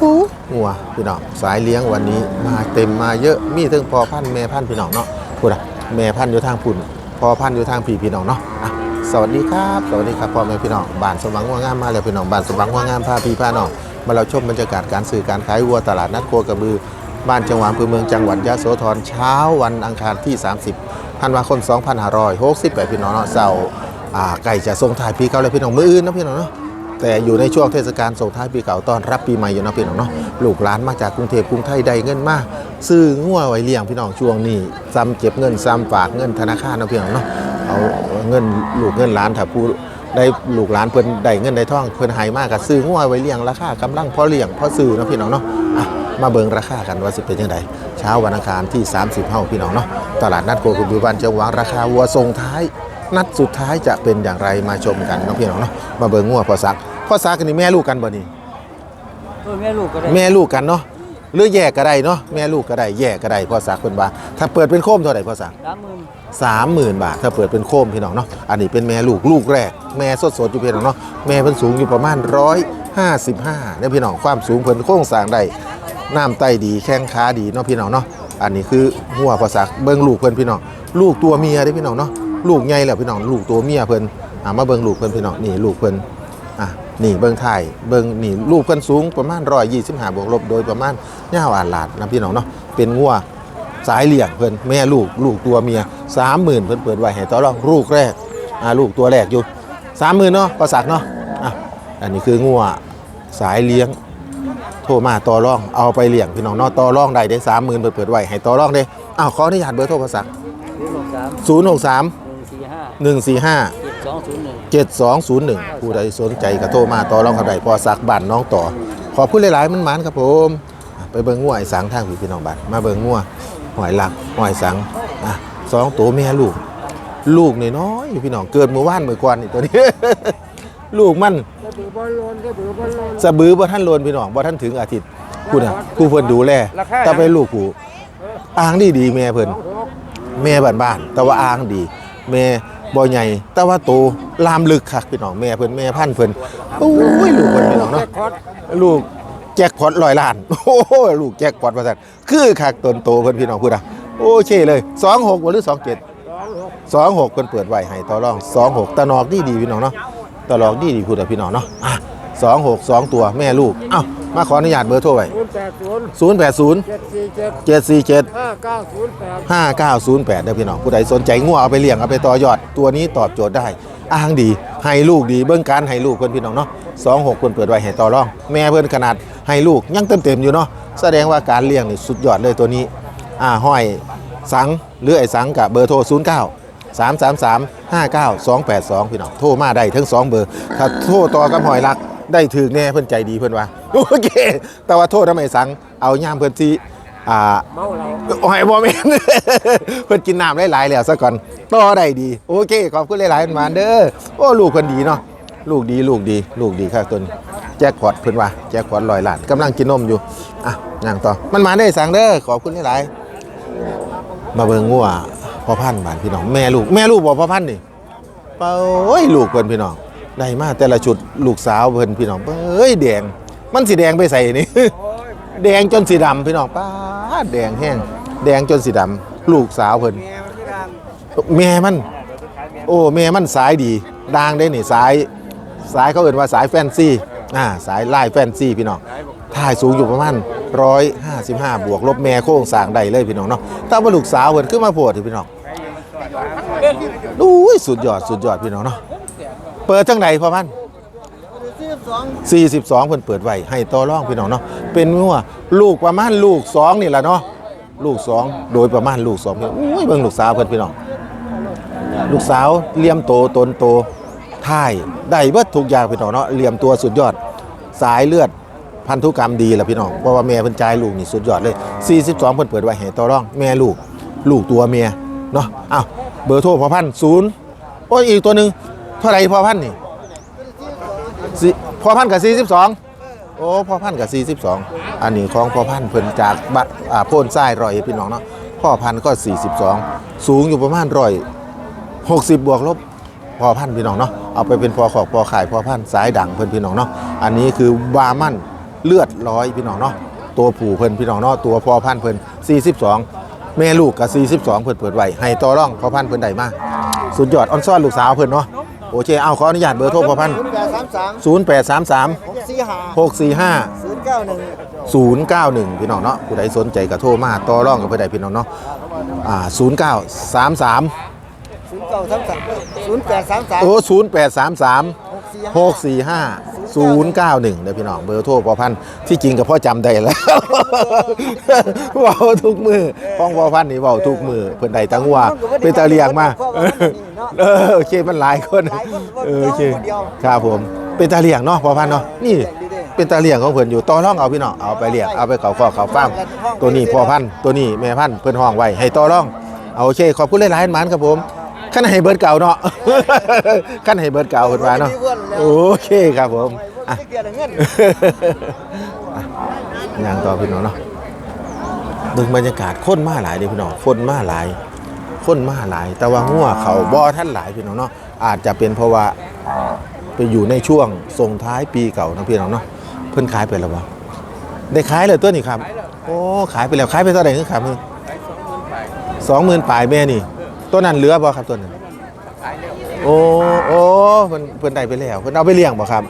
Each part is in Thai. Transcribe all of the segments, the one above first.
หูงัวพี่น้องสายเลี้ยงวันนี้มาเต็มมาเยอะมีทั้งพอพันธ์แม่พันธ์พี่น้องเนาะพูดอะแม่พันธ์อยู่ทางปุ่นพอพันธ์อยู่ทางพี่พี่น้องเนาะอะสวัสดีครับ สวัสดีครับพ่อแม่พี่น้องบ้านสมหวังงัวงามมาแล้วพี่น้องบ้านสมหวังงัวงามพาพี่พาน้องมาเราชมบรรยากาศการซื้อการขายวัวตลาดนัดโคกระบือบ้านจังหวัดอำเภอเมืองจังหวัดยะโสธรเช้าวันอังคารที่ 30ธันวาคม2568พี่น้องเนาะเสาร์ไก่จะส่งท้ายปีเกาเลยพี่น้องมืออื่นนะพี่น้องเนาะ แต่อยู่ในช่วงเทศกาลส่งท้ายปีเก่าต้อนรับปีใหม่อยู่เนาะพี่น้องเนาะลูกหลานมาจากกรุงเทพกรุงไทยได้เงินมาซื้องัวไว้เลี้ยงพี่น้องช่วงนี้ซ้ำเก็บเงินซ้ำฝากเงินธนาคารเนาะพี่น้องเนาะเอาเงินลูกเงินหลานถ้าผู้ได้ลูกหลานเพิ่นได้เงินได้ทองเพิ่นให้มากก็ซื้องัวไว้เลี้ยงราคากำลังพอเลี้ยงพอซื้อเนาะพี่น้องเนาะอะมาเบิ่งราคากันว่าสิเป็นจังไดเช้าวันอังคารที่ 30เฮาพี่น้องเนาะตลาดนัดโคกุบือบ้านจังหวัดราคาวัวส่งท้าย นัดสุดท้ายจะเป็นอย่างไรมาชมกันเนาะพี่น้องเนาะมาเบิ่งงัวพอซักพอซักกันนี่แม่ลูกกันบ่นี่เออแม่ลูกก็ได้แม่ลูกกันเนาะหรือแยกก็ได้เนาะแม่ลูกก็ได้แยกก็ได้พอซักเพิ่นว่าถ้าเปิดเป็นโคมเท่าไหร่พอซักสามหมื่น30,000บาท ถ้าเปิดเป็นโคมพี่น้องเนาะอันนี้เป็นแม่ลูกลูกแรก แม่สดๆอยู่พี่น้องเนาะแม่เพิ่นสูงอยู่ประมาณ155เนี่ยพี่น้องความสูงเพิ่นโครงสร้างได้น้ำไตดีแข้งขาดีเนาะพี่น้องเนาะอันนี้คือหัวพอซักเบิ่งลูกเพิ่นพี่น้องลูกตัวเมียเด้อพี่น้องเนาะ ลูกใหญ่แล้วพี่น้องลูกตัวเมียเพิ่นอ่ามาเบิ่งลูกเพิ่นพี่น้องนี่ลูกเพิ่นอะนี่เบิ้งไทยเบิ้งนี่ลูกกันสูงประมาณร้อยยี่สิบห้าบวกลบโดยประมาณย่าวอาหลาดนะพี่น้องเนาะเป็นงัวสายเลี้ยงเพิ่นแม่ลูกลูกตัวเมียสามหมื่นเพิ่นเปิดไว้ให้ต่อรองลูกแรกอ่าลูกตัวแรกอยู่สามหมื่นเนาะประสักเนาะอะอันนี้คืองัวสายเลี้ยงโทรมาต่อรองเอาไปเลี้ยงพี่น้องเนาะต่อรองได้ได้สามหมื่นเปิดเปิดไว้ให้ต่อรองได้อ้าวขออนุญาตเบอร์โทรประสักศูน ย์หกสามศูนย์หกสามหนึ่งสี่ห้าหนึ่งสี่ห้าเจ็ดสองศูนย์หนึ่ง7201 ผู้ใดสนใจก็โทรมาต่อรองกับใดพอสักบ้านน้องต่อ ขอบคุณหลายๆมันหมานครับผมอะไปเบิ่งงัวไอ้สังทางพี่พี่น้องบ้านมาเบิ่งงัวหอยหลักหอยสังอะสองตัวแม่ลูก ลูกน้อยๆพี่น้องเกิดเมื่อวานเมื่อก่อนนี่ตัวนี้ ลูกมันก็บือบอลลนก็บือบอลลน สะบือบ่ท่านโลนพี่น้องบ่ท่านถึงอาทิตย์ผู้น่ะผู้เพิ่นดูแลราคา แต่ไปลูกผู้อ้างดีดีๆแม่เพิ่นแม่บ้านๆแต่ว่าอ้างดี แม่ บ่ใหญ่ แต่ว่าโตลามลึกคักพี่น้องแม่เพิ่นแม่พันเพิ่นโอ้ยลูกเพิ่นพี่น้องเนาะลูกแจ็คพอตร้อยล้านโอ้โหลูกแจ็คพอตว่าซั่นคือคักตนโตเพิ่นพี่น้องพูดอะโอเคเลย26บ่หรือ27สองหก26เพิ่นเปิดไว้ให้ต่อรอง26ตะนอกดีดีพี่น้องเนาะตะนอกดีดีพูดอะพี่น้องเนาะอะ26 2 ตัวแม่ลูกเอ้า มาขออนุญาตเบอร์โทรไว้ศูนย์แปดศูนย์080เจ็ดสี่เจ็ด747ห้าเก้าศูนย์แปด5908เด้อพี่น้องผู้ใดสนใจงัวเอาไปเลี้ยงเอาไปต่อยอดตัวนี้ตอบโจทย์ได้ อ้างดีให้ลูกดีเบิ้งการให้ลูกเพิ่นพี่น้องเนาะ26เพิ่นเปิดไว้ให้ต่อรอง แม่เพิ่นขนาดให้ลูกยังเต็มๆอยู่เนาะแสดงว่าการเลี้ยงนี่สุดยอดเลยตัวนี้อ่าห้อยสังหรือไอ้สังกับเบอร์โทร09 333 59282พี่น้องโทรมาได้ทั้ง2เบอร์ถ้าโทรต่อกับหอยรัก ได้ถึกแน่เพิ่นใจดีเพิ่นว่าโอเค แต่ว่าโทษทำไมสังเอาย่ามเพิ่นที่อ่าเมาเราโอ้ยบอแมนเพิ่นกินน้ำหลายๆแล้วซะก่อนต่อได้ดี โอเค ขอบคุณหลายๆมาเด้อโอ้ลูกเพิ่นดีเนาะลูกดีลูกดี ลูกดีครับตัวนี้แจ็คพอตเพิ่นว่าแจ็คพอตลอยล้านกำลังกินนมอยู่อะย่างต่อมันมาได้สั่งเด้อขอบคุณหลายๆมาเบิ่งงัวพ่อพันธุ์บ้านพี่น้องแม่ลูกแม่ลูกบ่พ่อพันธุ์นี่เป้าโอ้ยลูกเพิ่นพี่น้อง ได้มาแต่ละชุดลูกสาวเพิ่นพี่น้องเอ้ยแดง มันสีแดงไปใส่นี่ แดงจนสีดำพี่น้องป้าแดงแห้งแดงจนสีดำลูกสาวเพิ่นแม่มันแม่มัน โอ้แม่มันสายดีดังได้นี่สายสายเขาเอ่นว่าสายแฟนซีอ่าสายไล่แฟนซีพี่น้องถ่ายสูงอยู่ประมาณ155 บวกลบแม่โค้งสางได้เลยพี่น้องเนาะถ้าว่าลูกสาวเพิ่นขึ้นมาโพดพี่น้องอุ้ยสุดยอดสุดยอดพี่น้องเนาะ เปิดจังไหนพ่อพันธุ์สี่สิบสองเพิ่นเปิดไว้ให้ต่อรองพี่น้องเนาะเป็นงัวลูกประมาณลูกสองนี่แหละเนาะลูกสองโดยประมาณลูกสองพี่นอุ้ยเบิ่งลูกสาวเพิ่นพี่น้องลูกสาวเลี่ยมโตตนโตท่ายได้เบิดทุกอย่างพี่น้องเนาะเลี่ยมตัวสุดยอดสายเลือดพันธุกรรมดีละพี่น้องเพราะว่าแม่เพิ่นจ่ายลูกนี่สุดยอดเลย 42 เพิ่นเปิดไว้ให้ต่อรอง แม่ลูก ลูกตัวเมียเนาะอ้าวเบอร์โทรพอพันศูนย์โอ้ยอีกตัวหนึง เท่าไรพอพันนี่สิพอพันกับ42โอ้พอพันธ์กับ42อันนี้ของพอพันธ์เพิ่นจากบัดอ่าโพ่นทรายรอยพี่น้องเนาะพ่อพันธ์ก็42สูงอยู่ประมาณร้อย60บวกลบพอพันธ์พี่น้องเนาะเอาไปเป็นพอขอกพอขายพอพันธ์สายดังเพิ่นพี่น้องเนาะอันนี้คือบามั่นเลือดร้อยพี่น้องเนาะตัวผู้เพิ่นพี่น้องเนาะตัวพอพันธ์เพิ่น42แม่ลูกกับ42 เพิ่นเปิดไว้ให้ต่อร่องพอพันธ์เพิ่นได้มาสุดยอดออนซ่อนลูกสาวเพิ่นเนาะ โอเคเอาขออนุญาตเบอร์โทรพอพันธุ์ศูนย์แปดสามสาม0833หกสี่ห้า645ศูนย์เก้าหนึ่ง091พี่น้องเนาะผู้ใดสนใจก็โทรมาต่อรองกับผู้ใดพี่น้องเนาะอ่า0933ศูนย์เก้าสามสามศูนย์แปดสามสามโอ้0833หกสี่ห้า645 091เด้อพี่น้องเบอร์โทรพอพันธ์ที่จริงก็พ่อจำได้แล้ว เว้าทุกมือป้องพอพันธ์นี่เว้าทุกมือเพิ่นได้ตังว่าเป็นตาเลียงมาเออโอเคมันหลายคนเออโอเคครับผมเป็นตาเลียงเนาะพอพันธ์เนาะนี่ เป็นตาเลียงของเพิ่นอยู่ต่อรองเอาพี่น้องเอาไปเลี้ยงเอาไปเขาคอกเขาฟาร์มตัวนี้พ่อพันธุ์ตัวนี้แม่พันธุ์เพิ่นห้องไว้ให้ต่อรองเอาโอเคขอบคุณหลายๆหมานครับผม ขั้นให้เบิร์ดเก่าเนาะขั้นให้เบิร์ดเก่าเพิ่นว่าเนาะโอเคครับผมอย่างต่อพี่น้องเนาะเบิ่งบรรยากาศคนมาหลายเด้พี่น้องคนมาหลายคนมาหลาย แต่ว่าหัวเขาบ่อท่านหลายพี่น้องเนาะอาจจะเป็นเพราะว่าไปอยู่ในช่วงส่งท้ายปีเก่านะพี่น้องเนาะเพิ่นขายไปแล้วบ่ได้ขายเลยตัวนี้ครับ โอ้ขายไปแล้วขายไปเท่าไหร่ครับมึงสองหมื่นปลายแม่นี่ ตัวนั้นเหลือบ่ครับตัวนั้นโอ้โอ้เพิ่นเพิ่นได้ไปแล้วเพิ่นเอาไปเลี้ยงบ่ครับ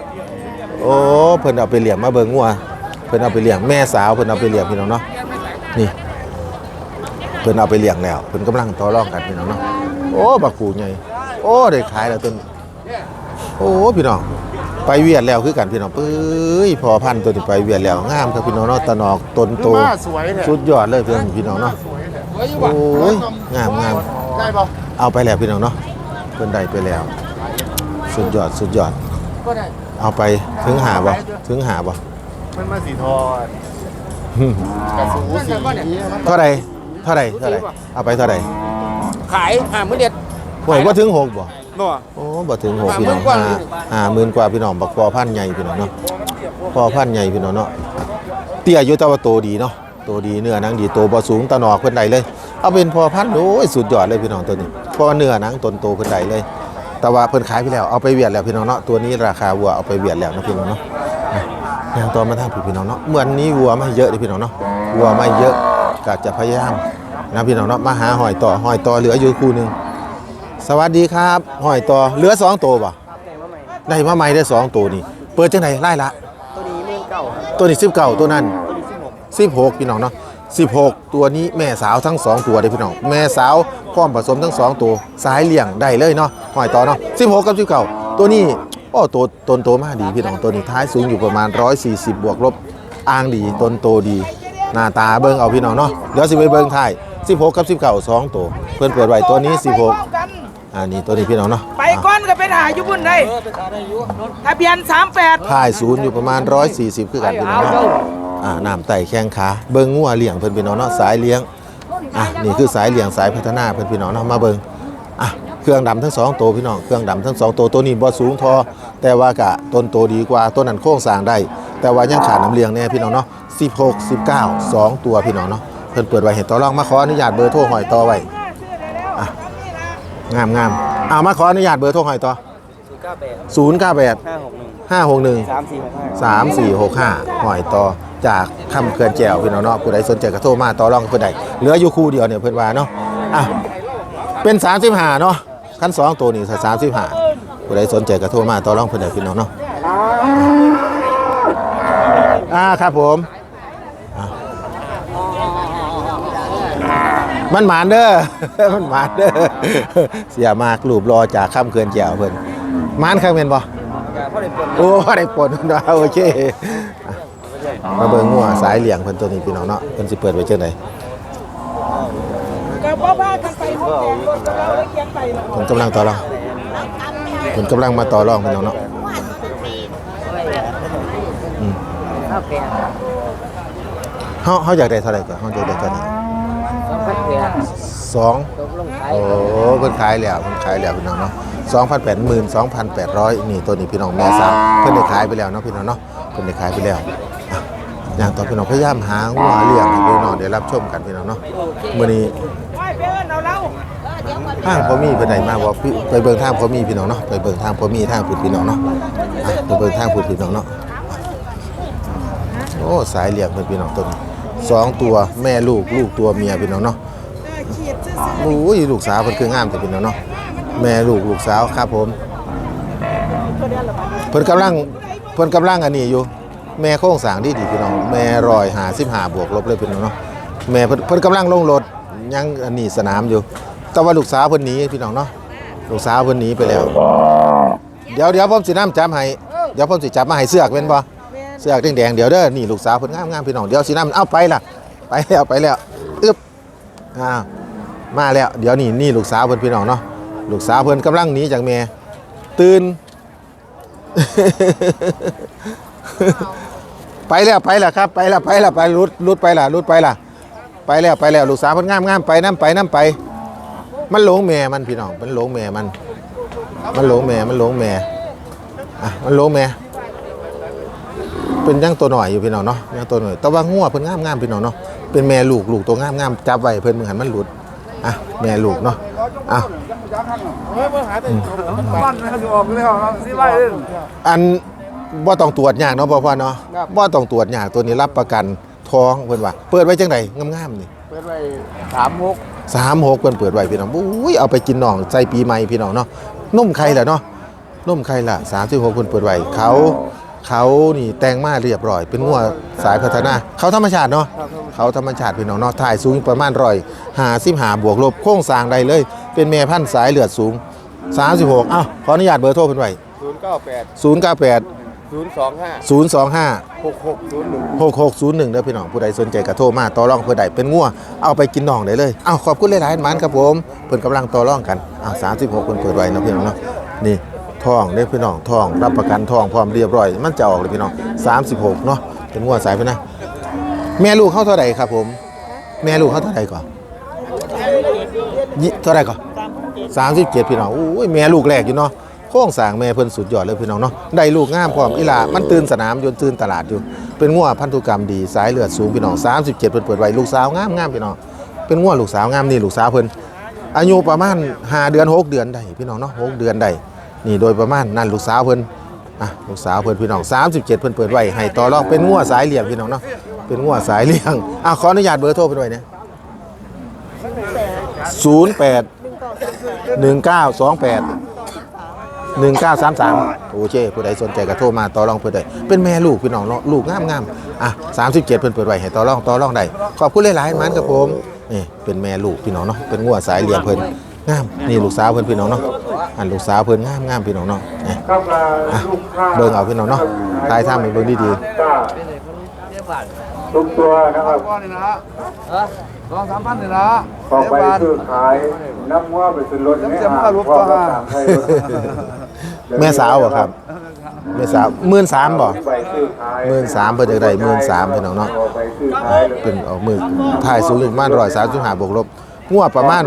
โอ้เพิ่นเอาไปเลี้ยงมาเบิ่งงัวเพิ่นเอาไปเลี้ยงแม่สาวเพิ่นเอาไปเลี้ยงพี่น้องเนาะนี่เพิ่นเอาไปเลี้ยงแล้วเพิ่นกำลังต่อรองกันพี่น้องเนาะโอ้บักกูใหญ่โอ้ได้ขายแล้วต้นโอ้พี่น้องไปเวียดแล้วคือกันพี่น้องปื้ยพอพันธุ์ตัวนี้ไปเวียดแล้วงามครับพี่น้องเนาะตะนอกต้นโตสวยเนี่ยสุดยอดเลยเพื่อนพี่น้องเนาะโอ้ยงามงาม ได้ป่ะเอาไปแล้วพี่น้องเนาะเพิ่นได้ไปแล้ว สุดยอดสุดยอด ก็ได้ เอาไปถึงหาบ่ถึงหาบ่มันมาสีทองกับสูสีเท่าไรเท่าไรเท่าไรเอาไปเท่าไรขายหามื้อเด็ดโอ้ยบ่ถึงหกบ่นัวโอ้บ่ถึงหกพี่น้องห้าหมื่ห้านกว่าห้าหมื่นกว่าพี่น้องบักพอพันธุ์ใหญ่พี่น้องเนาะพอพันธุ์ใหญ่พี่น้องเนาะเตี้ยอยู่แต่ว่าโตดีเนาะโตดีเนื้อหนังดีโตบ่สูงตะหนอกเพิ่นได้เลย เอาเป็นพอพันธุ์โอ้ยสุดยอดเลยพี่น้องตัวนี้เพราะว่าเนื้อหนังตนโตเพิ่นได้เลย แต่ว่าเพิ่นขายไปแล้วเอาไปเวียดแล้วพี่น้องเนาะตัวนี้ราคาวัวเอาไปเวียดแล้วนะพี่น้องเนาะอะยังต่อมาทางพี่พี่น้องเนาะเหมือนนี้วัวไม่เยอะเลยพี่น้องเนาะวัวไม่เยอะก็จะพยายามนะพี่น้องเนาะมาหาหอยต่อหอยต่อเหลืออยู่คู่หนึ่งสวัสดีครับหอยต่อเหลือสองตัวป่ะได้มาใหม่ได้สองตัวนี่เปิดจังไหนไล่ละตัวนี้หมื่นเก้าตัวนี้สิบเก้าตัวนั้นสิบหกพี่น้องเนาะ สิบหกตัวนี้แม่สาวทั้งสองตัวเลยพี่น้องแม่สาวพร้อมผสมทั้งสองตัวสายเลี้ยงได้เลยเนาะหอยต่อเนาะสิบหกกับสิบเก้าตัวนี้โอ้ตัวตนโตมากดีพี่น้องตัวนี้ท้ายสูงอยู่ประมาณ 140 บวกลบอ้างดีตนโตดี หน้าตาเบิ่งเอาพี่น้องเนาะเดี๋ยวสิไปเบิ่งท้าย16 กับ 19สองตัว เพื่อนเปิดไว้ตัวนี้ 16อ่านี่ตัวนี้พี่น้องเนาะไปก้อนก็เป็นหาอยู่บุญได้เออไปขายได้อยู่รถทะเบียน38ถ่ายศูนย์อยู่ประมาณ 140 คือกันพี่น้องเนาะ อ่าน้ำไต่แข้งขาเบิ่งงัวเลี้ยงเพิ่นพี่น้องเนาะสายเลี้ยงอะนี่คือสายเลี้ยงสายพัฒนาเพิ่นพี่น้องเนาะมาเบิ่งอะเครื่องดำทั้งสองตัวพี่น้องเครื่องดำทั้งสองตัวตัวนี้บ่สูงทอแต่ว่ากะต้นโตดีกว่าต้นนั้นโค้งสร้างได้ แต่ว่ายังขาดน้ำเลี้ยงแน่พี่น้องเนาะ16 19 2 ตัวพี่น้องเนาะเพิ่นเปิดไว้เห็นต่อรองมาขออนุญาตเบอร์โทรหอยต่อไว้อะงามงามๆอ่ามาขออนุญาตเบอร์โทรหอยต่อศูนย์เก้าแปด098ห้าหกหนึ่ง561สามสี่หกห้า3465หอยต่อ จากคำเขื่อนแจวพี่น้องเนาะผู้ใดสนใจก็โทรมาต่อรองกับเพิ่นได้เหลืออยู่คู่เดียวเนี่ยเพิ่อนว่าเนาะอะเป็น35เนาะคันสองตัวนี่35ผู้ใดสนใจก็โทรมาต่อรองเพิ่นได้พี่น้องเนาะอ่าครับผมมันหมานเด้อ มันหมานเด้อ เสียมากรูปรอจากคำเขื่อนแจวเพิ่นหมานข้างแม่นบ่เราะได้ผลโอ้ได้ผลนโอเค มาเบิ่งงัวสายเหลี่ยงเพิ่นตัวนี้พี่น้องเนาะเพิ่นสิเปิดไว้จังไดก็บ่ว่ากันไปหมดแดงรถก็เราเขียนไปเนาะเพิ่นกำลังต่อรองเพิ่นกำลังมาต่อรองพี่น้องเนาะอืมห้าแปดเฮาเฮาอยากได้เท่าไหร่ก่อนเฮาอยากได้เท่าไหร่สองพันแปดสองตกลงขายโอ้เพิ่นขายแล้วเพิ่นขายแล้วพี่น้องเนาะ2,800 12,800นี่ตัวนี้พี่น้องแม่สาวเพิ่นได้ขายไปแล้วเนาะพี่น้องเนาะเพิ่นได้ขายไปแล้ว อะอย่างต่อพี่น้องพยายามหางัวเลี้ยงให้พี่น้องได้รับชมกันพี่น้องเนาะมื้อนี้ไม่เพิ่นเอาเราทางพอมีไปไหนมาว่าพี่ไปเบิ่งทางพอมีพี่น้องเนาะไปเบิ่งทางพอมีทางพูดพี่น้องเนาะอะไปเบิ่งทางพูดพี่น้องเนาะโอ้สายเลี้ยงเพิ่นพี่น้องตัวนี้สองตัวแม่ลูกลูกตัวเมียพี่น้องเนาะขีดซื่อโอ้ยลูกสาวเพิ่นคืองามแต่พี่น้องเนาะแม่ลูกลูกสาวครับผมเพิ่นกำลังเพิ่นกำลังอันนี้อยู่ แม่โค้งสร้างดีดีพี่น้อง แม่รอยหาสิบหาบวกลบเลยพี่น้องเนาะแม่เพิ่นเพิ่นกำลังลงรถยังอันนี้สนามอยู่ แต่ว่าลูกสาวเพิ่นหนีพี่น้องเนาะลูกสาวเพิ่นหนีไปแล้ว เดี๋ยวเดี๋ยวผมสิน้ำจับให้เดี๋ยวผมสิจับมาให้เสือกเป็นบ่แม่นเสือกแดงๆเดี๋ยวเด้อนี่ลูกสาวเพิ่นงามๆพี่น้องเดี๋ยวสิน้ำเอาไปล่ะ ไปแล้วไปแล้วอึ๊บอ้าวมาแล้วเดี๋ยวนี่นี่ลูกสาวเพิ่นพี่น้องเนาะลูกสาวเพิ่นกำลังหนีจากแม่ตื่น ไปแล้วไปแล้วครับไปแล้วไปแล้วไปรุดรุดไปละรุดไปละไปแล้วไปแล้วลูกสาวพนงามงามไปน้ำไปน้ำไป มันหลงแม่มันพี่น้องมันหลงแม่มัน มันหลงแม่มันหลงแม่อะมันหลงแม่เป็นยังตัวหน่อยอยู่พี่น้องเนาะยังตัวหน่อยแต่ว่างัวเพิ่นงามงามพี่น้องเนาะเป็นแม่ลูกลูกตัวงามงามจับไว้เพิ่นมึงหันมันหลุดอะแม่ลูกเนาะอะบ้านมันจะออกเลยครับสิไล่เลยอัน บ่ต้องตรวจยากเนาะพ่อพ่อเนาะบ่ต้องตรวจยากตัวนี้รับประกันท้องเพิ่นว่า เปิดไว้จังไดงามๆนี่เปิดไว้สามหกสามหกเพิ่นเปิดไว้พี่น้องอุ้ยเอาไปกินน้องใส่ปีใหม่พี่น้องเนาะนุ่มไข่แหละเนาะนุ่มไข่ละ36เพิ่นเปิดไว้เขา เขานี่แต่งมาเรียบร้อย เป็นงัวสายพัฒนา เขาธรรมชาติเนาะเขาธรรมชาติพี่น้องเนาะถ่ายสูงประมาณร้อยหาสิบหาบวกลบโค้งสร้างใดเลย เป็นแม่พันธุ์สายเลือดสูง 36 อ้าวขออนุญาตเบอร์โทรเพิ่นไว้ศูนย์เก้าแปด098 ศูนย์สองห้า025 หกหกศูนย์หนึ่ง6601เด้อพี่น้องผู้ใดสนใจก็โทรมาต่อรองเพื่อใดเป็นงัวเอาไปกินน้องได้เลยอ้าวขอบคุณหลายๆหมันครับผมเพิ่นกำลังต่อรองกันอ้าว36เพิ่นเปิดไว้เนาะพี่น้องเนาะนี่ทองเด้อพี่น้องทองรับประกันทองพร้อมเรียบร้อย มันจะออกเลยพี่น้อง36เนาะเป็นงัวสายพันธุ์นะ แม่ลูกเขาเท่าไหร่ครับผม แม่ลูกเขาเท่าไหร่ก่อนยี่เท่าไหร่ก่อน37พี่น้องอุ้ยแม่ลูกแรกอยู่เนาะ โค้งสร้างแม่เพิ่นสุดยอดเลยพี่น้องเนาะได้ลูกงามพร้อมอีหลามันตื่นสนามยนต์ตื่นตลาดอยู่ เป็นงัวพันธุกรรมดีสายเลือดสูงพี่น้อง37เพิ่นเปิดไว้ลูกสาวงามงามพี่น้องเป็นงัวลูกสาวงามนี่ลูกสาวเพิ่นอายุประมาณ5เดือน 6 เดือนได้พี่น้องเนาะ6เดือนได้นี่โดยประมาณนั่นลูกสาวเพิ่นอะลูกสาวเพิ่นพี่น้อง37 เพิ่นเปิดไว้ให้ต่อรองเป็นงัวสายเลี้ยงพี่น้องเนาะเป็นงัวสายเลี้ยงอะขออนุญาตเบอร์โทรเพิ่นไว้เนี่ย08 1928 1933 โอเคผู้ใดสนใจก็โทรมาต่อรองเพิ่นได้เป็นแม่ลูกพี่น้องเนาะลูกงามงามอะ37 เพิ่นเปิดไว้ให้ต่อรองต่อรองได้ขอบคุณหลายๆมันครับผมนี่เป็นแม่ลูกพี่น้องเนาะเป็นงัวสายเลี้ยงเพิ่นงามนี่ลูกสาวเพิ่นพี่น้องเนาะอันลูกสาวเพิ่นงามงามพี่น้องเนาะนี่ครับอะเบิ่งเอาพี่น้องเนาะทายทางให้เบิ่งดี ทุกตัวนะครับก้อนนี่นะสองสามพันนี่นะออกไปซื้อขายน้ำว่าไปซื้อรถในห้างพ่อก็ต่างให้รถๆแม่สาวบ่ครับแม่สาว13,000บ่ไปซื้อขาย13,000เพิ่นจักได้13,000พี่น้องเนาะออกไปซื้อขายเลยเป็นออกมือถ่ายสูงอยู่ประมาณร้อยสามสิบห้าบวกลบงวดประมาณ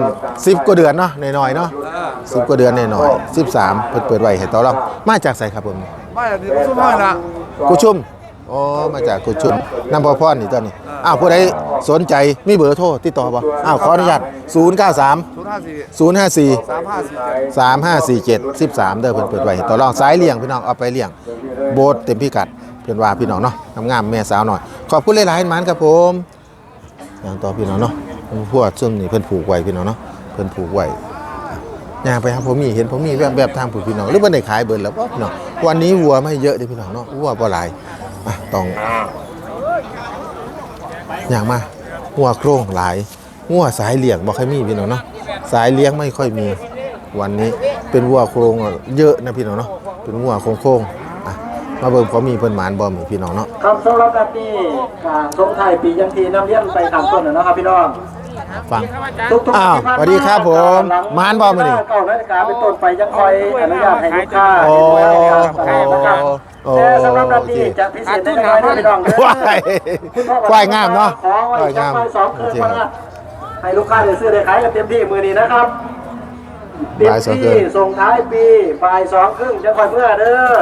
สิบกว่าเดือนเนาะหน่อยๆเนาะสิบกว่าเดือนหน่อยๆสิบสามเปิดเปิดไว้ให้ต่อรองมาจากไสครับผมไม่ดีก็สุ่มห้อยนะกุชุม อ๋อมาจากกุชุมน้ำพอพรนี่ตอนนี้อ้าวผู้ใดสนใจมีเบอร์โทรติดต่อบ่อ้าวขออนุญาต0 9 3ศูนย์ห้าสี่0 5 4สามห้าสี่3 5 4 7 13 เด้อเพิ่นเปิดไว้ต่อรองสายเลี้ยงพี่น้องเอาไปเลี้ยง โบสถ์เต็มพิกัดเพิ่นว่าพี่น้องเนาะงามๆแม่สาวหน่อย ขอบคุณหลายๆหมันครับผมอย่างต่อพี่น้องเนาะพวกซึ่งนี่เพิ่นผูกไว้พี่น้องเนาะเพิ่นผูกไว้ย่างไปครับผมมีเห็นผมมีแบบแบบทางผูกพี่น้องหรือเพิ่นได้ขายเบิดแล้วบ่พี่น้องวันนี้วัวไม่เยอะเด้พี่น้องเนาะวัวบ่หลาย อะต้องอย่างมาหัวโครงหลายหัวสายเลี้ยงบ่ค่อยมีพี่น้องเนาะสายเลี้ยงไม่ค่อยมีวันนี้เป็นวัวโครงเยอะนะพี่น้องเนาะเป็นวัวโครงอะมาเบิ่งพอมีเพิ่นหมานบ่มีพี่น้องเนาะครับสำหรับแบบนี้อ่าสงไทายปียังทีน้ำเลี้ยงไปตามต้นนะเนาะครับพี่น้อง ฟังทุกๆอ้าวที่ผ่นสวัสดีครับผมหลังม้านบ่มื้อนี้เก้านาฬิกาเป็นต้นไปยังคอยอนุญาตให้ลูกค้าโอ้เห็นด้วยนะครับโอ้แต่สำหรับแบบนี้จะพิเศษได้น้อยๆพี่น้องเด้อควายควายงามเนาะขอไว้ควายจังามไปสองคืโอนเคมาละให้ลูกค้าได้ซื้อได้ขายกันเต็มที่มือนี้นะครับเต็ม บ่ายสองครึ่ที่ง ส่งท้ายปีบ่ายสองครึ่งจะคอยเมื่อเด้อ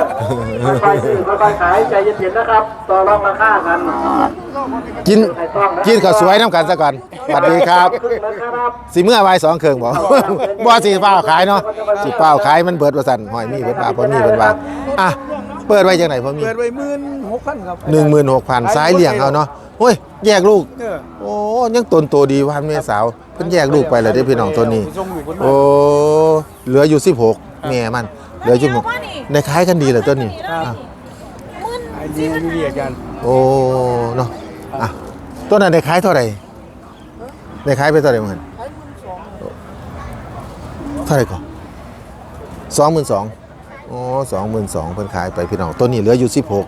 ค่อยๆซื้อค่อยๆขายใจเย็นๆนะครับ ต่อรองราคากันกินกินข้าวสวยน้ำกันซะก่อนสวัสดีครับสิเมื่อวายสองเครื่องบอกบ่สิเป้าขายเนาะสิเป้าขายมันเบิดว่าสั่นหอยมีเบิดว่าบ่มีเบิดว่าอะเปิดไว้จังไหนพ่อมีเปิดไว้หมื่นหกพันครับหนึ่งหมื่นหกพันสายเลี้ยงเอาเนาะโอ้ยแยกลูก เออโอ้ยังตนโตดีว่าแม่สาวเพิ่นแยกลูกไปแล้วเด้อพี่น้องตัวนี้ส่งลูกคนมาโอ้เหลืออยู่16แม่มันเหลืออยู่หกในขายกันดีเลยตัวนี้อะไอ้นี่อยู่นี่อาจารย์โอ้เนาะอะตัวนั้นได้ขายเท่าไหร่ได้ขายไปเท่าไหร่มันเท่าไหร่ก่อนสองหมื่นสองอ๋อสองหมื่นสองเพิ่นขายไปพี่น้องตัวนี้เหลืออยู่สิบหก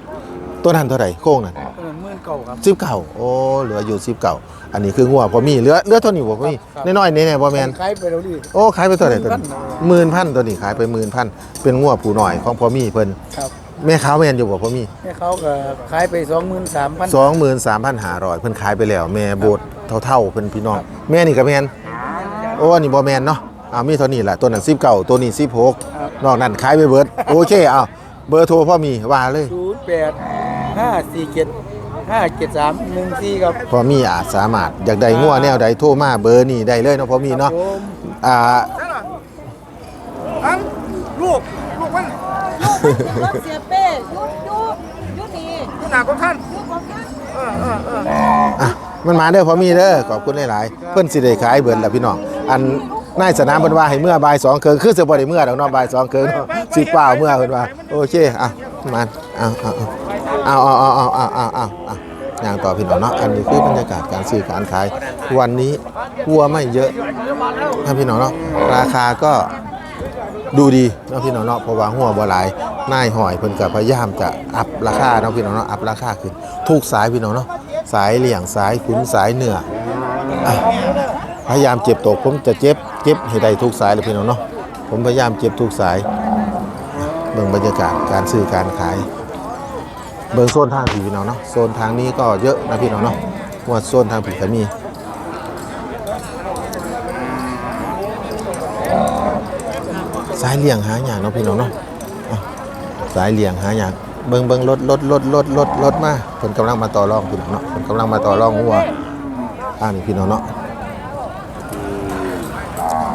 ตัวนั้นเท่าไหร่โค้งนั่นเออหมื่นเก่าครับ สิบเก้าโอ้เหลืออยู่สิบเก้าอันนี้คืองัวพอมีเหลือเหลือเท่านี้บ่พอมีน้อยๆนี่ๆบ่แม่นขายไปแล้วดิ โอ้ขายไปเท่าไหร่ตัวนี้หมื่นพันตัวนี้ขายไปหมื่นพันเป็นงัวผู้น้อยของพอมีเพิ่นครับ แม่ขาวแม่นอยู่บ่พอมีให้เขาก็ขายไปสองหมื่นสามพันสองหมื่นสามพันหาร้อยเพิ่นขายไปแล้ว แม่โบดเท่าๆเพิ่นพี่น้องแม่นี่ก็แม่นโอ้อันนี้บ่แม่นเนาะอ่ามีเท่านี้แหละตัวนั้น19ตัวนี้16นอกนั้นขายไปเบิดโอเคเอาเบอร์โทรพ่อมีว่าเลยศูนย์แปด ห้าสี่เจ็ดห้าเจ็ดสามหนึ่งสี่ครับพ่อมีอาจสามารถอยากได้งัวแนวใดโทรมาเบอร์นี้ได้เลยเนาะพ่อมีเนาะผมอ่า อันลูกลูกมันรถเสียเป้ยุดยุดยุดนี่ลูกหนาของท่านยุดของท่านเออเออเอออะมันมาเด้อพ่อมีเด้อขอบคุณหลายๆเพิ่นสิได้ขายเบิดแล้วพี่น้องอันนายสนามเพิ่นว่าให้เมื่อบ่าย2เคิงคือสิบ่ได้เมื่อดอกเนาะบ่าย2เคิงเนาะสิเปล่าเมื่อเพิ่นว่าโอเคอะมาเอาเอา เอาเอาเอาเอาเอาเอาเอาเอาอย่างต่อพี่น้องเนาะอันนี้คือบรรยากาศการซื้อการขาย วันนี้วัวไม่เยอะนะพี่น้องเนาะราคาก็ดูดีเนาะพี่น้องเนาะเพราะว่าหัวบ่หลายนายหอยเพิ่นก็พยายามจะอัพราคาเนาะพี่น้องเนาะอัพราคาขึ้นทุกสายพี่น้องเนาะสายเหลี่ยงสายขุนสายเหนืออะพยายามเจ็บตกผมจะเจ็บเจ็บให้ได้ทุกสายเลยพี่น้องเนาะผมพยายามเจ็บทุกสายเบิ่งบรรยากาศการซื้อการขาย เบิ่งโซนทางผีพี่น้องเนาะโซนทางนี้ก็เยอะนะพี่น้องเนาะว่าโซนทางผีก็มีสายเลี่ยงหาอย่างเนาะพี่น้องเนาะสายเลี่ยงหาอย่างเบิ่งเบิ่งรถรถรถรถรถรถมาเพิ่นกำลังมาต่อรองพี่น้องเนาะเพิ่นกำลังมาต่อรองหัวอ่านี่พี่น้องเนาะ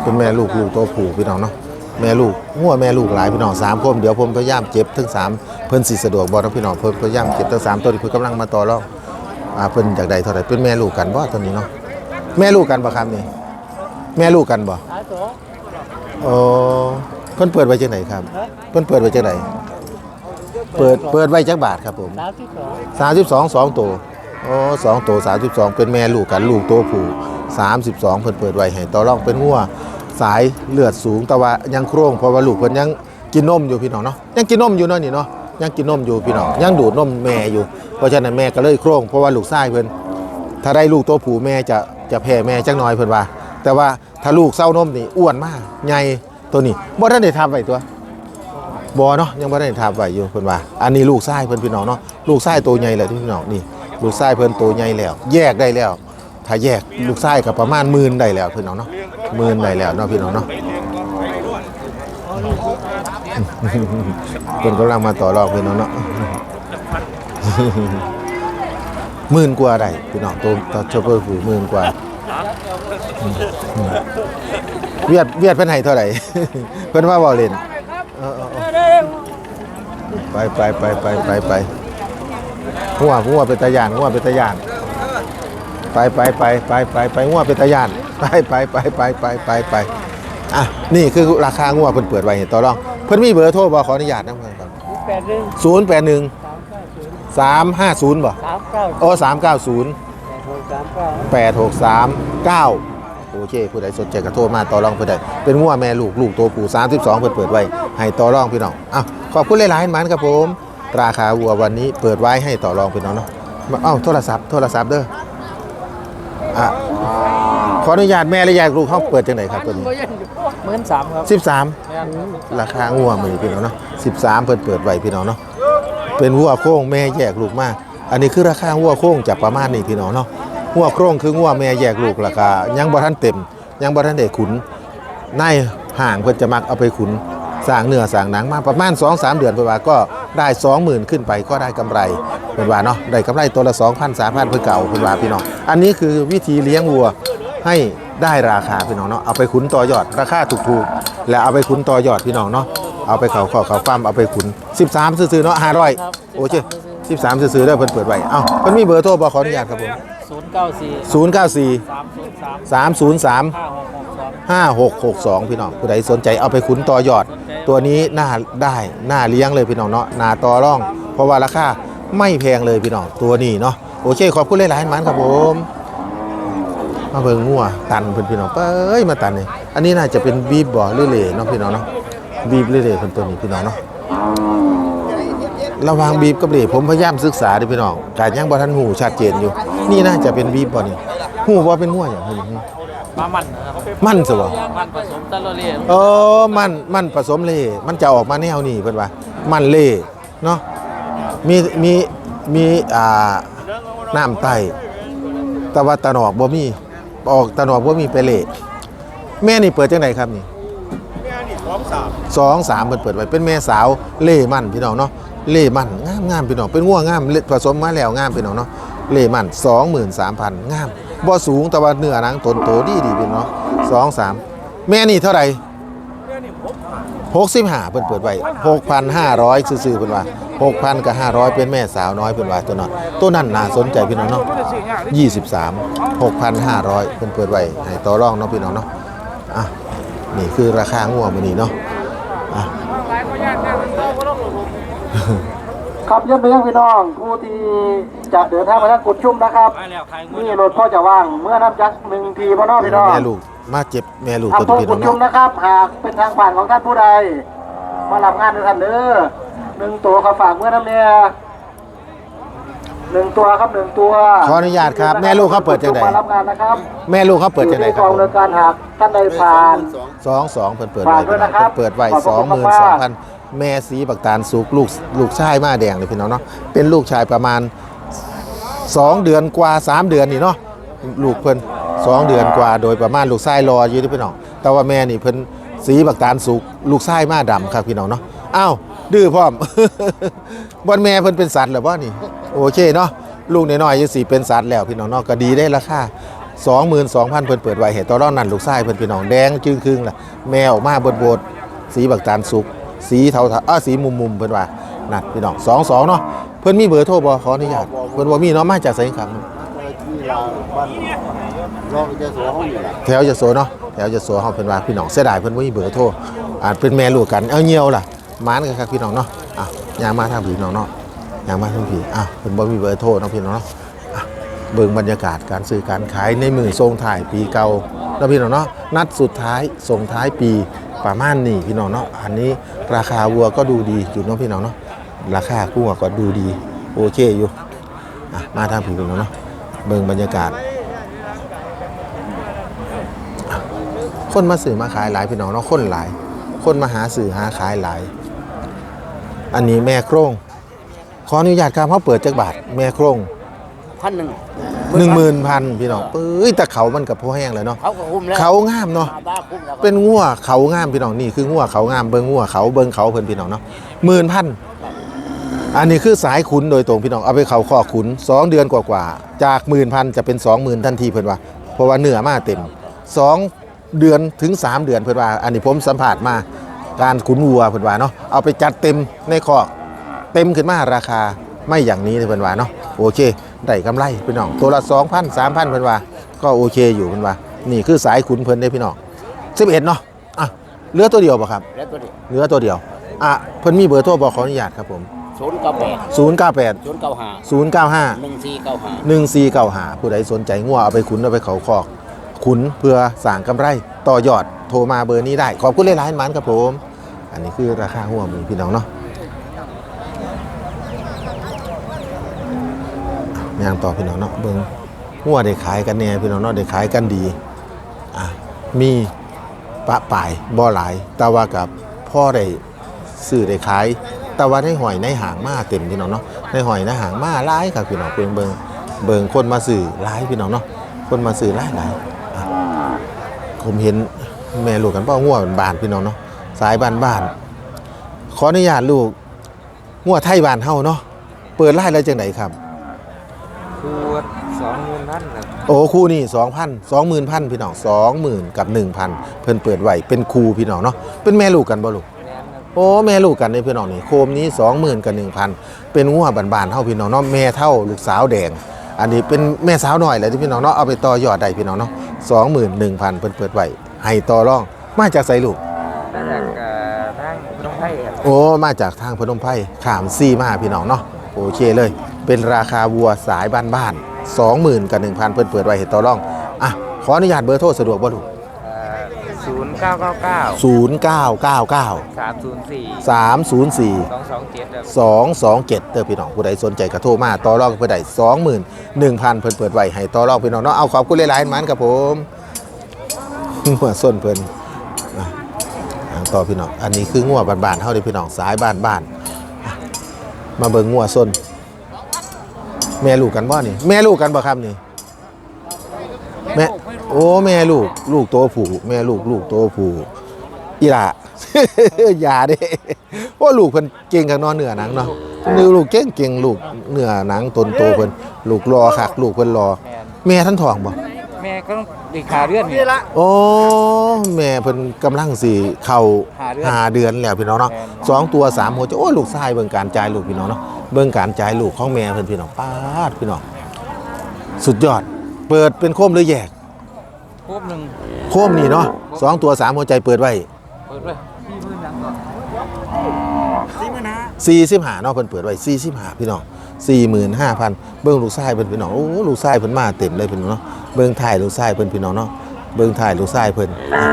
เป็นแม่ลูกลูกโตผูพี่น้องเนาะแม่ลูกหัวแม่ลูกหลายพี่น้องสามคนเดี๋ยวผมพยายามเจ็บทั้งสาม เพิ่นสิสะดวกบ่เนาะพี่น้องเพิ่นพยายามเจ็บทั้งสามตัวนี้เพิ่นกำลังมาต่อรองอ่าเพิ่นอยากได้เท่าไหร่เป็นแม่ลูกกันบ่ตอนนี้เนาะแม่ลูกกันบ่ครับนี่ แม่ลูกกันบ่ขายสองโอ้เพิ่นเปิดไว้จังไหนครับ เพิ่นเปิดไว้จังไหนเปิดเปิดไว้จักบาทครับผมสามสิบสอง32 2ตัวโอ้สองตัว32เป็นแม่ลูกกันลูกตัวผู้32เพิ่นเปิดไว้ให้ต่อรองเป็นงัวสายเลือดสูงแต่ว่ายังโครงเพราะว่าลูกเพิ่นยังกินนมอยู่พี่น้องเนาะยังกินนมอยู่เนาะนี่เนาะ ยังกินนมอยู่พี่น้องยังดูดนมแม่อยู่ เพราะฉะนั้นแม่ก็เลยโครงเพราะว่าลูกชายเพิ่นถ้าได้ลูกตัวผู้แม่จะจะแพ้แม่จักหน่อยเพิ่นว่า แต่ว่าถ้าลูกเศร้านมนี่อ้วนมากใหญ่ตัวนี้บ่ทันได้ทับไว้ตัวบ่เนาะยังบ่ได้ทับไว้อยู่เพิ่นว่า อันนี้ลูกชายเพิ่นพี่น้องเนาะลูกชายตัวใหญ่แล้วพี่น้องนี่ ลูกชายเพิ่นตัวใหญ่แล้ว แยกได้แล้ว ถ้าแยกลูกชายก็ประมาณหมื่นได้แล้วพี่น้องเนาะหมื่นได้แล้วเนาะพี่น้องเนาะ เพิ่นกำลังมาต่อรองพี่น้องเนาะหมื่นกว่าได้พี่น้องตัวตัวโชเฟอร์ผู้หมื่นกว่าเวียดเวียดเพิ่นให้เท่าไหร่เพิ่นว่าบ่เล่นเออๆๆไปไปไปไปไปไปหัวหัวเป็นตะยานหัวเป็นตะยานไปไปไปไปไปไปหัวเป็นตะยานไปไปไปไปไปไปไปอะนี่คือราคางัวเพิ่นเปิดไว้ให้ต่อรอง เพิ่นมีเบอร์โทรบ่ขออนุญาตนำครับแปดหนึ่ง081สามเก้าศูนย์350บ่สามเก้าโอ้390แปดหกสามเก้า863 9โอเคผู้ใดสนใจก็โทรมาต่อรองเพื่นใดเป็นงัวแม่ลูกลูกตัวผู้32 เปิดเปิดไว้ ให้ต่อรองพี่น้องอ้าวขอบคุณหลายๆมันครับผม ราคาวัววันนี้เปิดไว้ให้ต่อรองพี่น้องเนาะมาเอ้าโทรศัพท์โทรศัพท์เด้อ อะขออนุญาตแม่และยายลูกเขาเปิดจังไหนครับตัวนี้หมื่นสามครับ13ราคางัวมือพี่น้องเนาะ13เปิดเปิดไว้พี่น้องเนาะเป็นวัวโค้งแม่แยกลูกมาก อันนี้คือราคาวัวโค้งจะประมาณนี้พี่น้องเนาะวัวโค้งคือวัวแม่แยกลูกราคายังบ่ทันเต็ม ยังบ่ทันได้ขุนในห่างเพิ่นจะมักเอาไปขุนสร้างเนื้อสร้างหนังมาประมาณ2-3เดือนเพิ่นว่าก็ ได้ 20,000 ขึ้นไปก็ได้กำไรเพิ่นว่าเนาะได้กำไรตัวละ 2,000 3,000เพิ่นเก่าเพิ่นว่าพี่น้องอันนี้คือวิธีเลี้ยงวัวให้ได้ราคาพี่น้องเนาะเอาไปขุนต่อยอดราคาถูกๆ แล้วเอาไปขุนต่อยอดพี่น้องเนาะเอาไปเขาเขาเขาฟาร์มเอาไปขุน 13 ซื้อๆเนาะ500โอเค13 ซื้อๆได้เพิ่นเปิดไว้เอ้าเพิ่นมีเบอร์โทรบ่ขออนุญาตครับผมศูนย์เก้าสี่094สามศูนย์สาม303 ห้าหกหกสอง5662 พี่น้องผู้ใดสนใจเอาไปขุนต่อยอด ตัวนี้น่าได้น่าเลี้ยงเลยพี่น้องเนาะน่าต่อร่อง เพราะว่าราคาไม่แพงเลยพี่น้องตัวนี้เนาะโอเคขอบคุณหลายๆมันครับผมมาเบิ่งงัวตันเพิ่นพี่น้องเอ้ยมาตันนี่อันนี้น่าจะเป็นบีบบ่หรือเหล่เนาะพี่น้องเนาะบีบหรือเหล่เพิ่นตัวนี้พี่น้องเนาะระว่างบีบกับเล่ผมพยายามศึกษาด้อพี่น้องการยังบ่ทันหูชัดเจนอยู่ นี่น่าจะเป็นบีบบ่นี่หูบ่าเป็นงัวหยังเพิ่นมามันนะครับมันซะบ่มันผสมตะโลเลียนเออมันมันผสมเหล่มันจะออกมาแนวนี้เพิ่นว่า มันเหล่เนาะมีมีมีอ่าน้ำไตแต่ว่าตะนอกบ่มีออกตะนอกบ่มีไปเหล่แม่นี่เปิดจังไดครับนี่สองสามเปิดเปิดไว้เป็นแม่สาวเล่มันพี่น้องเนาะเล่มันงามงามพี่น้องเป็นง่วงงามเล่ผสมมาแล้วงามพี่น้องเนาะเล่มันสองหมื่นสามพันงาม บ่สูงแต่ว่าเนื้อหนังตนโตดีดีพี่น้องเนาะสองสามแม่นี่เท่าไหร่หกสิบห้าเปิดเปิดไว้หกพันห้าร้อยซื้อๆเป็นว่าหกพันกับห้าร้อยเป็นแม่สาวน้อยเป็นว่าตัวนั้นตัวนั้นน่าสนใจพี่น้องเนาะยี่สิบสามหกพันห้าร้อยเปิดเปิดไว้ให้ต่อรองเนาะพี่น้องเนาะอะนี่คือราคาง่วงมันนี่เนาะ ครับเยี่ยมไปยังพี่น้องผู้ที่จะเดินทางมาทางกุดชุ่มนะครับมาแล้วใครมืนี่รถพ่อจะว่างเมื่อน้ำจักหนึ่งทีพ่อน้องพี่น้องแม่ลูกมาเจ็บแม่ลูกตัวอำเภอพี่น้กุอดงชุ่มเนาะนะครับ หากเป็นทางผ่านของท่านผู้ใด มารับงานด้วยกันเด้อหนึ่งตัวเขาฝากเมื่อน้ำเนี่ยหนึ่งตัวครับหนึ่งตัวขออนุญาตครับ แม่ลูกเขาเปิดจังไดมารับงานนะครับ แม่ลูกเขาเปิดจังไดคกรับองผมเรือการหากท่านใดผ่านสองสองเปิดเปิดไว้ฝากด้วยนะครับเปิดไว้ขอบสคุองณหมื่นมากสองพัน แม่สีบักตาลสุกลูกลูกชายมาแดงเลยพี่น้องเนาะเป็นลูกชายประมาณสองเดือนกว่าสามเดือนนี่เนาะลูกเพิ่นสองเดือนกว่าโดยประมาณลูกชายรออยู่ที่พี่น้องแต่ว่าแม่นี่เพิ่นสีบักตาลสุกลูกชายมาดำครับพี่น้องเนาะอ้าวดื้อพร้อมบนแม่เพิ่นเป็นสัตว์หรือว่านี่ โอเคเนาะลูกน้อยๆยังสีเป็นสัตว์แล้วพี่น้องเนาะก็ดีได้ราคา22,000เพิ่นเปิดไว้เห็นตอนนั่นลูกชายเพิ่นพี่น้องแดงจึงครึ่งล่ะแม่ออกมาบดบดๆสีบักตาลสุก สีเทาๆอ้าสีมุมมุมๆเพิ่นว่านั่นพี่น้อง22เนาะเพิ่นมีเบอร์โทรบ่ขออนุญาตเพิ่นบ่มีเนาะมาจากไสครับแถวจะโซเนาะแถวจะโซเฮาเพิ่นว่าพี่น้องเสียดายเพิ่นบ่มีเบอร์โทรอาจเป็นแม่ลูกกันเอาเหี่ยวล่ะหมานกันครับพี่น้องเนาะอะย่างมาทางพี่น้องเนาะย่างมาทางพี่อะเพิ่นบ่มีเบอร์โทรเนาะพี่น้องเนาะอะเบิ่งบรรยากาศการซื้อการขายในมือทรงถ่ายปีเก่าเนาะพี่น้องเนาะนัดสุดท้ายส่งท้ายปี ประมาณนี้พี่น้องเนาะอันนี้ราคาวัวก็ดูดีอยู่เนาะพี่น้องเนาะราคากุ้งก็ดูดีโอเคอยู่มาทางพี่พี่น้องเนาะเบิ่งบรรยากาศ คนมาสื่อมาขายหลายพี่น้องเนาะคนหลาย คนมาหาสื่อหาขายหลาย อันนี้แม่โครงขออนุญาตครับเขาเปิดจักบาทแม่โครง พันหนึ่งหนึ่งหมื่นพันพี่น้องปื้ยแต่เขามันกับพวแห้งเลยเนาะเขาก็คุ้มแล้วเขางามเนาะบ้าคุ้มแล้วเป็นงัวเขางามพี่น้องนี่คืองัวเขางามเบิ้งงัวเขาเบิ้งเขาเพิ่นพี่น้องเนาะหมื่นพันอันนี้คือสายขุนโดยตรงพี่น้องเอาไปเขาข้อขุนสองเดือนกว่าๆจากหมื่นพันจะเป็นสองหมื่นทันทีเพิ่นว่า เพราะว่าเนื้อมาเต็มสองเดือนถึงสามเดือนเพิ่นว่า อันนี้ผมสัมผัสมาการขุนวัวเพิ่นว่าเนาะเอาไปจัดเต็มในคอกเต็มขึ้นมาราคาไม่อย่างนี้เลยเพิ่นว่าเนาะโอเค ได้กำไรพี่น้องตัวละ2,000 3,000เพิ่นว่า ก็โอเคอยู่เพิ่นว่า นี่คือสายขุนเพิ่นได้พี่น้อง11เนาะอะเหลือตัวเดียวป่ะครับแล้วตัวนี้เหลือตัวเดียวอะเพิ่นมีเบอร์โทรบอกขออนุญาตครับผม ศูนย์เก้าแปด098 ศูนย์เก้าห้า095 หนึ่งสี่เก้าห้า1495ผู้ใดสนใจงัวเอาไปขุนเอาไปเขาคอก ขุนเพื่อสั่งกำไรต่อยอดโทรมาเบอร์นี้ได้ ขอบคุณหลายๆหมันครับผม อันนี้คือราคาหัวหมือพี่น้องเนาะ ย่างต่อพี่น้องเนาะเบิ่งหัวได้ขายกันแน่พี่น้องเนาะได้ขายกันดีอะมีปะป่ายบ่หลาย แต่ว่ากับพ่อได้ซื้อได้ขาย แต่ว่าในหอยในหางมาเต็มพี่น้องเนาะในหอยในหางมาหลายครับพี่น้องเบิ่งเบิ่งเบิ่งคนมาซื้อหลายพี่น้องเนาะคนมาซื้อหลายหลายผมเห็นแม่ลูกกันป้างัวบานพี่น้องเนาะสายบานบานขออนุญาตลูกงัวไทยบานเฮาเนาะเปิดร้านแล้วจังไหนครับ โอ้คู่นี่สองพันสองหมื่นพันพี่น้องสองหมื่นกับหนึ่งพันเพิ่นเปิดไว้เป็นคู่พี่น้องเนาะเป็นแม่ลูกกันบ่ลูกโอ้แม่ลูกกันนี่พี่น้องนี่โคมนี้สองหมื่นกับหนึ่งพันเป็นงัวบานๆเท่าพี่น้องเนาะแม่เท่าลูกสาวแดง อันนี้เป็นแม่สาวหน่อยแหละที่พี่น้องเนาะเอาไปต่อยอดได้พี่น้องเนาะสองหมื่นหนึ่งพันเพิ่นเปิดไว้ให้ต่อรองมาจากไสลูกมาจากทางพนมไพรครับโอ้มาจากทางพนมไพรขามซี่มาพี่น้องเนาะโอเคเลย เป็นราคาวัวสายบ้านๆ สองหมื่นกับหนึ่งพันเปิดเปิดไว้เห็นต่อรองอะขออนุญาตเบอร์โทรสะดวกบ่ลูกศูนย์เก้าเก้าเก้าศูนย์เก้าเก้าเก้าสามศูนย์สี่สามศูนย์สี่สองสองเจ็ดครับ สองสองเจ็ดเตอพี่น้องผู้ใดสนใจกระโทรมาต่อรองเพื่อใดสองหมื่นหนึ่งพันเพิ่นเปิดไว้ให้ต่อรองพี่น้องเนาะเอาขอบคุณหลายๆมันครับผมหัวส้นเพิ่นอะอะต่อพี่น้องอันนี้คืองัวบ้านๆเท่าที่พี่น้องสายบ้านๆอะมาเบิ่งงัวส้น แม่ลูกกันบ่นี่ แม่ลูกกันบ่ครับนี่แม่โอ้แม่ลูก ลูกโตผู้แม่ลูก ลูกโตผู้อีหล่าอย่าเด้ว่าลูกเพิ่นเก่งข้างนอกเหนือหนังเนาะนือลูกเก่งเก่งลูกเหนือหนังตนโตเพิ่นลูกรอคักลูกเพิ่นรอ แม่ท่านท้องบ่แม่ก็ต้องดีขาเลื่อนนี่โอ้แม่เพิ่นกำลังสิเข้าห้าเดือนห้าเดือนแล้วพี่น้องเนาะสองตัวสามหัวจะโอ้ลูกชายเบิ่งการจ่ายลูกพี่น้องเนาะ เบิ่งการจ่ายลูกของแม่เพิ่นพี่น้องปาดพี่น้องสุดยอด เปิดเป็นโคมหรือแยกครบหนึ่งโคมนี่เนาะสองตัวสามหัวใจเปิดไว้เปิดไว้พี่พื้นยังก่อนสี่สิบห้าเนาะเพิ่นเปิดไว้สี่สิบห้าพี่น้องสี่หมื่นห้าพันเบิ่งลูกชายเพิ่นพี่น้องโอ้ลูกชายเพิ่นมาเต็มเลยพี่น้องเนาะเบิ่งถ่ายลูกชายเพิ่นพี่น้องเนาะเบิ่งถ่ายลูกชายเพิ่นอะ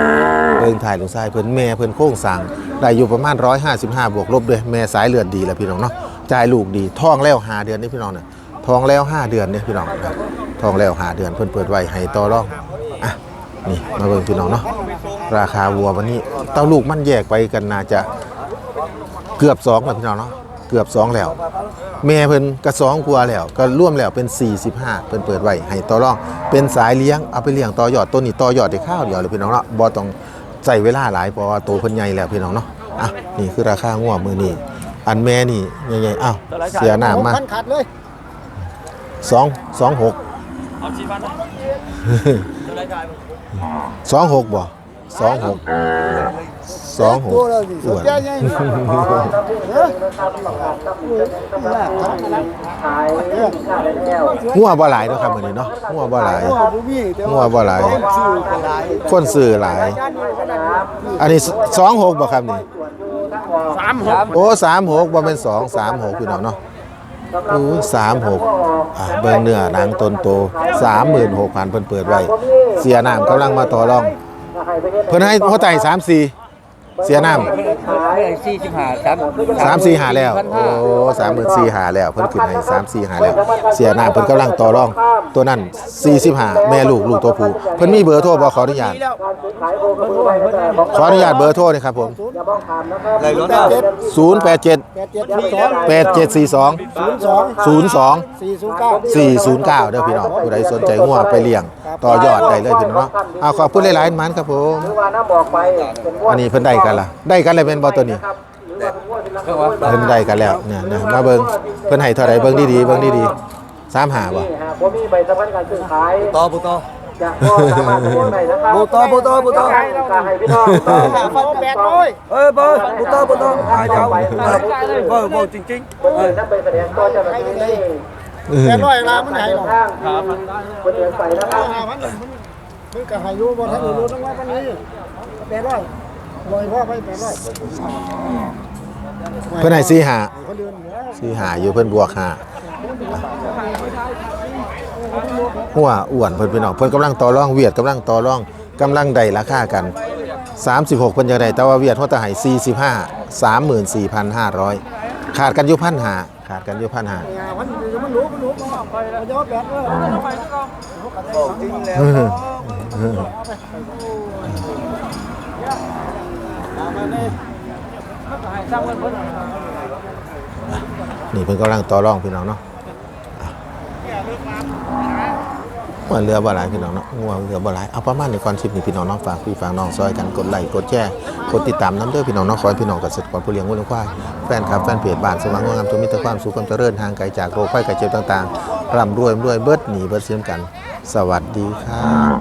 เบิ่งถ่ายลูกชายเพิ่นแม่เพิ่นโค้งสร้างได้อยู่ประมาณ155บวกลบด้วยแม่สายเลือดดีแล้วพี่น้องเนาะ จ่ายลูกดีท้องแล้วหาเดือนนี่พี่น้องเนี่ยท้องแล้วห้าเดือนเนี่ยพี่น้องครับท้องแล้วหาเดือนเพิ่นเปิดไว้ให้ต่อรองอะนี่มาเบิ่งพี่น้องเนาะราคาวัววันนี้เต้าลูกมันแยกไปกันน่าจะเกือบสองแล้วพี่น้องเนาะเกือบสองแล้วแม่เพิ่นก็สองกว่าแล้วก็ร่วมแล้วเป็น 45 เพิ่นเปิดไว้ให้ต่อรอง เป็นสายเลี้ยงเอาไปเลี้ยงต่อยอดต้นนี้ต่อยอดได้ข้าวเดียวเลยพี่น้องเนาะบ่ต้องใส่เวลาหลายเพราะว่าโตเพิ่นใหญ่แล้วพี่น้องเนาะอะนี่คือราคางัวมือนี้ อันแม่นี่ใหญ่ๆอ้าวเสียหน้ามาพันขาดเลยสองสองหกสองหกบ่สองหกสองหกตัวเราสิสอ้นวนใจยังเอองัวบ่หลายเนาะครับมื้อนี้เนาะงัวบ่หลายงัวบ่มีแต่งัวบ่หลายชื่อก็หลายคนซื้อหลาย อันนี้สองหกบ่ครับนี่ สามหกโอ้สามหกบ่เป็นสองสามหกพี่น้องเนาะอู้สามหกเบิ่งเนื้อหนังตนโตสามหมื่นหกพันเพิ่นเปิดไว้ เสียน้ำกำลังมาต่อรอง เพิ่นให้หัวใจสามสี่ เสียน้ำสี่สิบห้าสามสามสี่หาแล้ว โอ้สามหมื่นสี่หาแล้วเพิ่นขึ้นให้สามสี่หาแล้ว เสียน้ำเพิ่นกำลังต่อรอง ตัวนั้นสี่สิบห้าแม่ลูกลูกตัวผู้เพิ่นมีเบอร์โทรบ่ขออนุญาต ขออนุญาตเบอร์โทรหนะครับผมไรรถอะ0 8 7แปดเจ็ดสามสอง8 7 4 2ศูนย์สอง0 2สี่ศูนย์เก้า 409เด้อพี่น้องผู้ใดสนใจงัวไปเลี้ยง ต่อยอดได้เลยพี่น้องเนาะเอาขอบคุณหลายๆมันครับผมหรือว่าน้ำบอกไปเป็นงวดอันนี้เพิ่นได้กันละได้กันเลยเป็นบ่ตัวนี้ครับหรือว่าเป็นงวดที่เพิ่นได้กันแล้วเนี่ยนะมาเบิ่งเพิ่นให้เท่าไหร่เบิ่งดีๆเบิ่งดีๆ35บ่นี่ฮะผมมีใบสำคัญการซื้อขายต่อบุต่อจะก็สามารถโอนได้นะครับบุต่อบุต่อบุต่อการให้พี่น้องต่อฟันแปดร้อยเออเบอร์บุต่อบุต่อหายเจ้าเบอร์บอกจริงคนอื่นถ้าไปแสดงตัวเจ้าหน้าที่นี่ๆแปดร้อยลามันไหนหรอทางคนอื่นใส่นะครับมึงก็หายุบ่ทันรู้ต้องว่าวันนี้แปดร้อย ลอยพ่อไปแปดร้อยเพิ่นให้45คนเดือนเหนือสี่หาอยู่เพิ่อนบวกหาหัวอ้วนเพิ่อนพี่น้องเพิ่อนกำลังต่อรองเวียดกำลังต่อรองกำลังได้ราคากัน 36เพิ่นจะไดแต่ว่าเวียดเฮาตะให้45 34,500 ขาดกันอยู่พันหาขาดกันอยู่พันหามันมันรู้มันรู้มันย้อนแปดเลยบอกจริงแล้ว นี่เพิ่นกำลังต่อรองพี่น้องเนาะอะว่าเรือบ่หลายพี่น้องเนาะว่าเรือบ่หลายเอาประมาณนี้ก่อนคลิปนี้พี่น้องเนาะฝากพี่ฝากน้องซอยกันกดไลค์กดแชร์กดติดตามน้ำเด้อพี่น้องเนาะขอให้พี่น้องเกษตรกรผู้เลี้ยงวัวเลี้ยงควายแฟนคลับแฟนเพจบ้านสว่างงามจงมีแต่ความสุขความเจริญหางไกลจากโรคภัยไข้เจ็บต่างๆร่ำรวยรวยเบิดหนีเบิดเสียมกัน สวัสดีครับ